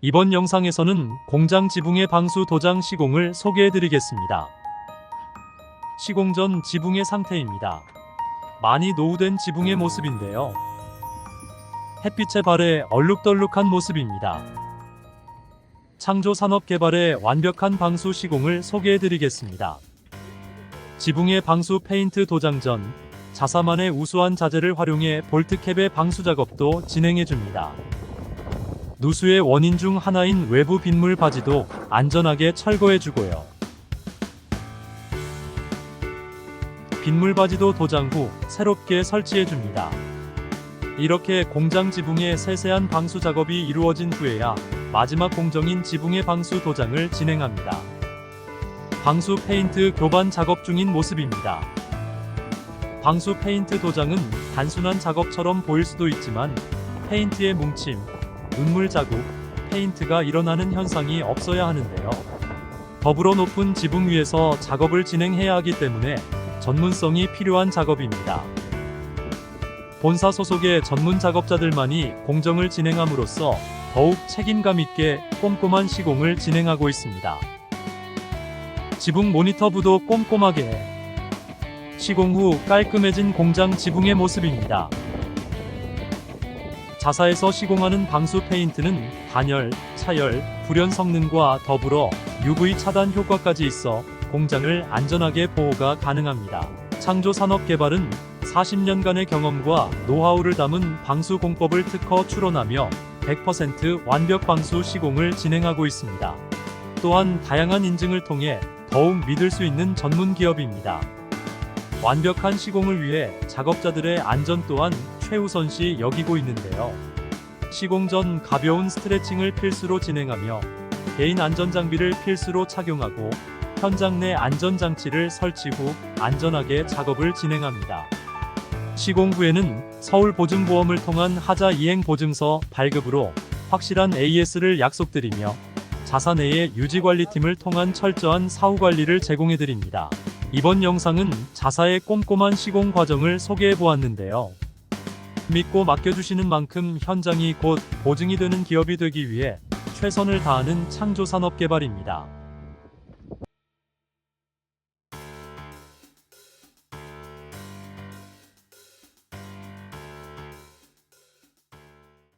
이번 영상에서는 공장 지붕의 방수 도장 시공을 소개해드리겠습니다. 시공 전 지붕의 상태입니다. 많이 노후된 지붕의 모습인데요. 햇빛에 발해 얼룩덜룩한 모습입니다. 창조산업 개발의 완벽한 방수 시공을 소개해드리겠습니다. 지붕의 방수 페인트 도장 전 자사만의 우수한 자재를 활용해 볼트캡의 방수 작업도 진행해줍니다. 누수의 원인 중 하나인 외부 빗물 바지도 안전하게 철거해주고요. 빗물 바지도 도장 후 새롭게 설치해줍니다. 이렇게 공장 지붕의 세세한 방수 작업이 이루어진 후에야 마지막 공정인 지붕의 방수 도장을 진행합니다. 방수 페인트 교반 작업 중인 모습입니다. 방수 페인트 도장은 단순한 작업처럼 보일 수도 있지만 페인트의 뭉침, 눈물 자국, 페인트가 일어나는 현상이 없어야 하는데요. 더불어 높은 지붕 위에서 작업을 진행해야 하기 때문에 전문성이 필요한 작업입니다. 본사 소속의 전문 작업자들만이 공정을 진행함으로써 더욱 책임감 있게 꼼꼼한 시공을 진행하고 있습니다. 지붕 모니터 부도 꼼꼼하게 시공 후 깔끔해진 공장 지붕의 모습입니다. 자사에서 시공하는 방수 페인트는 단열, 차열, 불연 성능과 더불어 UV 차단 효과까지 있어 공장을 안전하게 보호가 가능합니다. 창조 산업 개발은 40년간의 경험과 노하우를 담은 방수 공법을 특허 출원하며 100% 완벽 방수 시공을 진행하고 있습니다. 또한 다양한 인증을 통해 더욱 믿을 수 있는 전문 기업입니다. 완벽한 시공을 위해 작업자들의 안전 또한 최우선시 여기고 있는데요. 시공 전 가벼운 스트레칭을 필수로 진행하며 개인 안전 장비를 필수로 착용하고 현장 내 안전 장치를 설치 후 안전하게 작업을 진행합니다. 시공 후에는 서울 보증보험을 통한 하자 이행 보증서 발급으로 확실한 AS를 약속드리며 자사 내의 유지관리팀을 통한 철저한 사후 관리를 제공해 드립니다. 이번 영상은 자사의 꼼꼼한 시공 과정을 소개해 보았는데요. 믿고 맡겨주시는 만큼 현장이 곧 보증이 되는 기업이 되기 위해 최선을 다하는 창조산업개발입니다.